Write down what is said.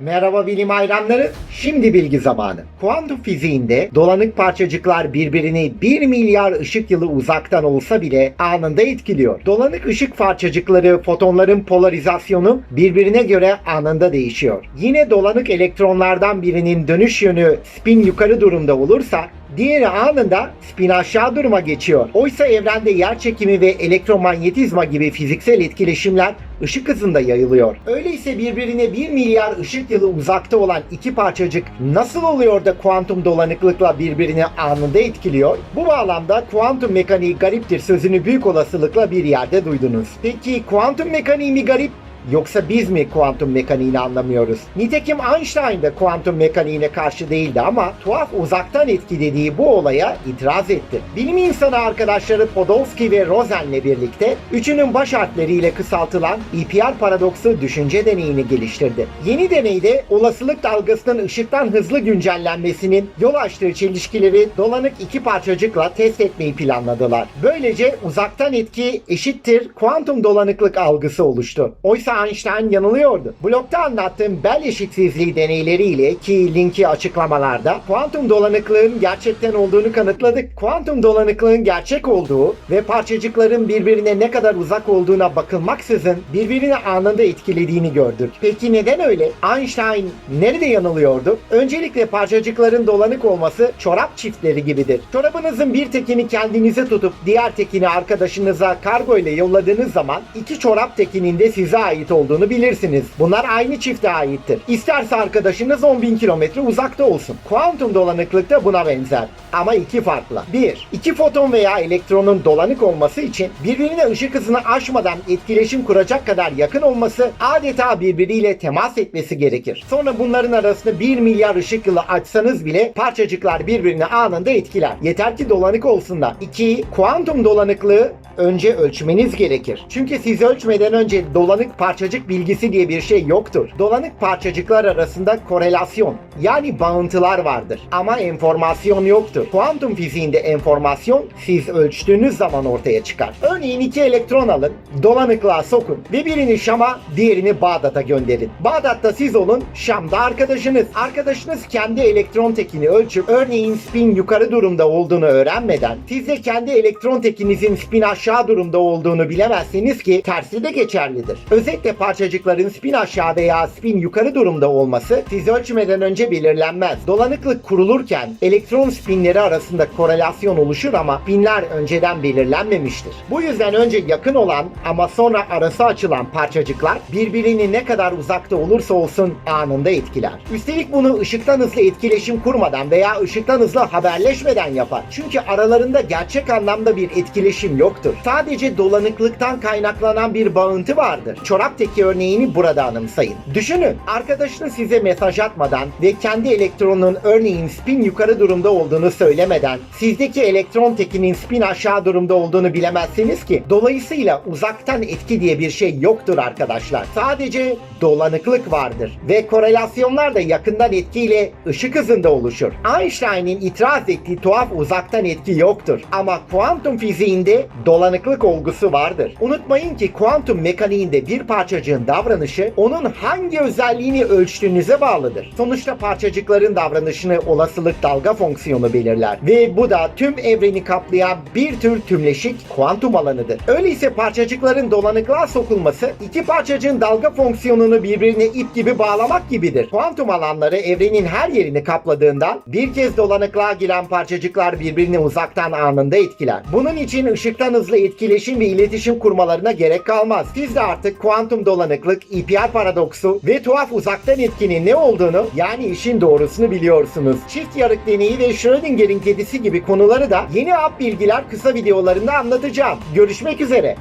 Merhaba bilim hayranları. Şimdi bilgi zamanı. Kuantum fiziğinde dolanık parçacıklar birbirini 1 milyar ışık yılı uzaktan olsa bile anında etkiliyor. Dolanık ışık parçacıkları fotonların polarizasyonu birbirine göre anında değişiyor. Yine dolanık elektronlardan birinin dönüş yönü spin yukarı durumda olursa Diğeri anında spin aşağı duruma geçiyor. Oysa evrende yer çekimi ve elektromanyetizma gibi fiziksel etkileşimler ışık hızında yayılıyor. Öyleyse birbirine 1 milyar ışık yılı uzakta olan iki parçacık nasıl oluyor da kuantum dolanıklıkla birbirini anında etkiliyor? Bu bağlamda kuantum mekaniği gariptir sözünü büyük olasılıkla bir yerde duydunuz. Peki kuantum mekaniği mi garip? Yoksa biz mi kuantum mekaniğini anlamıyoruz? Nitekim Einstein de kuantum mekaniğine karşı değildi ama tuhaf uzaktan etkilediği bu olaya itiraz etti. Bilim insanı arkadaşları Podolsky ve Rosen'le birlikte üçünün baş harfleriyle kısaltılan EPR paradoksu düşünce deneyini geliştirdi. Yeni deneyde olasılık dalgasının ışıktan hızlı güncellenmesinin yol açtığı çelişkileri dolanık iki parçacıkla test etmeyi planladılar. Böylece uzaktan etki eşittir kuantum dolanıklık algısı oluştu. Oysa Einstein yanılıyordu. Blokta anlattığım bel eşitsizliği deneyleriyle ki linki açıklamalarda kuantum dolanıklığın gerçekten olduğunu kanıtladık. Kuantum dolanıklığın gerçek olduğu ve parçacıkların birbirine ne kadar uzak olduğuna bakılmaksızın birbirini anında etkilediğini gördük. Peki neden öyle? Einstein nerede yanılıyordu? Öncelikle parçacıkların dolanık olması çorap çiftleri gibidir. Çorabınızın bir tekini kendinize tutup diğer tekini arkadaşınıza kargo ile yolladığınız zaman iki çorap tekinin de size ait olduğunu bilirsiniz. Bunlar aynı çifte aittir. İsterse arkadaşınız 10.000 kilometre uzakta olsun. Kuantum dolanıklık da buna benzer. Ama iki farklı. 1. İki foton veya elektronun dolanık olması için birbirine ışık hızını aşmadan etkileşim kuracak kadar yakın olması adeta birbiriyle temas etmesi gerekir. Sonra bunların arasında 1 milyar ışık yılı açsanız bile parçacıklar birbirini anında etkiler. Yeter ki dolanık olsunlar. 2. Kuantum dolanıklığı önce ölçmeniz gerekir. Çünkü siz ölçmeden önce dolanık parçacık bilgisi diye bir şey yoktur. Dolanık parçacıklar arasında korelasyon yani bağıntılar vardır ama enformasyon yoktur. Kuantum fiziğinde enformasyon siz ölçtüğünüz zaman ortaya çıkar. Örneğin iki elektron alın, dolanıklığa sokun ve birini Şam'a, diğerini Bağdat'a gönderin. Bağdat'ta siz olun, Şam'da arkadaşınız. Arkadaşınız kendi elektron tekini ölçüp örneğin spin yukarı durumda olduğunu öğrenmeden siz de kendi elektron tekinizin spin aşağı durumda olduğunu bilemezseniz ki tersi de geçerlidir. Özellikle parçacıkların spin aşağı veya spin yukarı durumda olması siz ölçmeden önce belirlenmez. Dolanıklık kurulurken elektron spinleri arasında korelasyon oluşur ama spinler önceden belirlenmemiştir. Bu yüzden önce yakın olan ama sonra arası açılan parçacıklar birbirini ne kadar uzakta olursa olsun anında etkiler. Üstelik bunu ışıktan hızlı etkileşim kurmadan veya ışıktan hızlı haberleşmeden yapar. Çünkü aralarında gerçek anlamda bir etkileşim yoktur. Sadece dolanıklıktan kaynaklanan bir bağıntı vardır. Çorap teki örneğini burada anımsayın. Düşünün, arkadaşınız size mesaj atmadan ve kendi elektronun örneğin spin yukarı durumda olduğunu söylemeden sizdeki elektron tekinin spin aşağı durumda olduğunu bilemezsiniz ki. Dolayısıyla uzaktan etki diye bir şey yoktur arkadaşlar. Sadece dolanıklık vardır ve korelasyonlar da yakından etkiyle ışık hızında oluşur. Einstein'in itiraz ettiği tuhaf uzaktan etki yoktur ama kuantum fiziğinde dolanıklık olgusu vardır. Unutmayın ki kuantum mekaniğinde bir parçacığın davranışı onun hangi özelliğini ölçtüğünüze bağlıdır. Sonuçta parçacıkların davranışını olasılık dalga fonksiyonu belirler ve bu da tüm evreni kaplayan bir tür tümleşik kuantum alanıdır. Öyleyse parçacıkların dolanıklığa sokulması iki parçacığın dalga fonksiyonunu birbirine ip gibi bağlamak gibidir. Kuantum alanları evrenin her yerini kapladığından bir kez dolanıklığa giren parçacıklar birbirini uzaktan anında etkiler. Bunun için ışıktan hızlı etkileşim ve iletişim kurmalarına gerek kalmaz. Siz de artık kuantum dolanıklık, EPR paradoksu ve tuhaf uzaktan etkinin ne olduğunu yani işin doğrusunu biliyorsunuz. Çift yarık deneyi ve Schrödinger'in kedisi gibi konuları da yeni app bilgiler kısa videolarında anlatacağım. Görüşmek üzere.